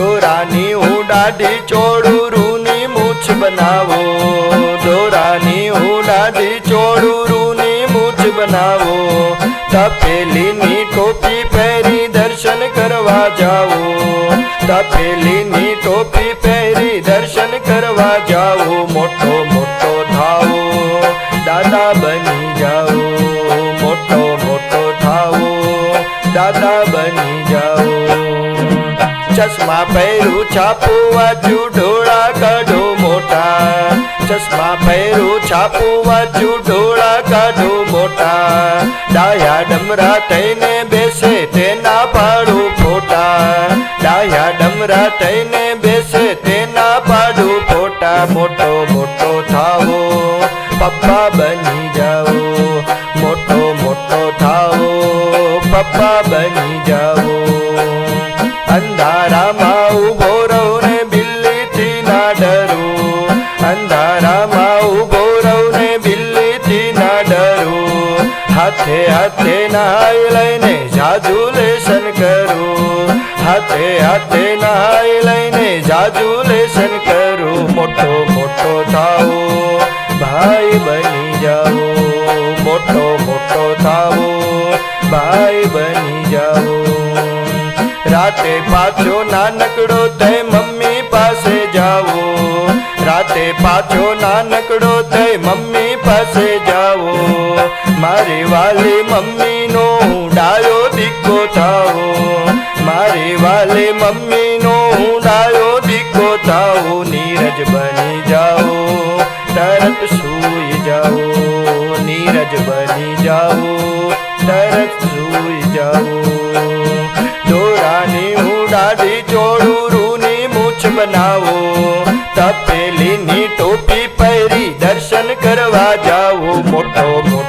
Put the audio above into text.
દોરાની હું દાઢી ચોડું રૂની મૂછ બનાવો. દોરાની હું દાઢી ચોડું રૂની મૂછ બનાવો. તપેલીની ટોપી પહેરી દર્શન કરવા જાઓ. તપેલીની ટોપી પહેરી દર્શન કરવા જાઓ. મોટો મોટો થાવો, દાદા બની જાઓ. મોટો મોટો થાવો, દાદા બની જાઓ. ચશ્મા પહેરું છાપુ વાંચું ઢોળા કાઢો મોટા. ચશ્મા પહેરું છાપુ વાંચું ઢોળા કાઢો મોટા. ડાયા ડમરા થઈને બેસે તેના પાડું ફોટા. ડાયા ડમરા થઈને બેસે તેના પાડું ફોટા. મોટો મોટો થાવો, પપ્પા બની જાઓ. ના અંધારામાં ઊભો રહું બિલ્લીથી ના હાથે હાથે નાય લઈને જાદુ લેશન કરો હાથે હાથે નાય લઈને જાદુ લેશન કરો મોટો મોટો થાવો ભાઈ બની જાઓ મોટો મોટો થાવો ભાઈ બની જાઓ રાતે પાછો નાનકડો તે મમ્મી પાસે પાછો નાનકડો થઈ મમ્મી પાસે જાઓ. મારી વાલી મમ્મીનો ડાયો દીકો થાવો મારી વાલી મમ્મીનો ડાયો દીકો થાવો નીરજ બની જાઓ, તરત સૂઈ જાઓ. નીરજ બની જાઓ, તરત સૂઈ જાઓ. દોરાની હું દાઢી ચોડું રૂની મૂછ બનાવો. કરવા જાઉં મોટો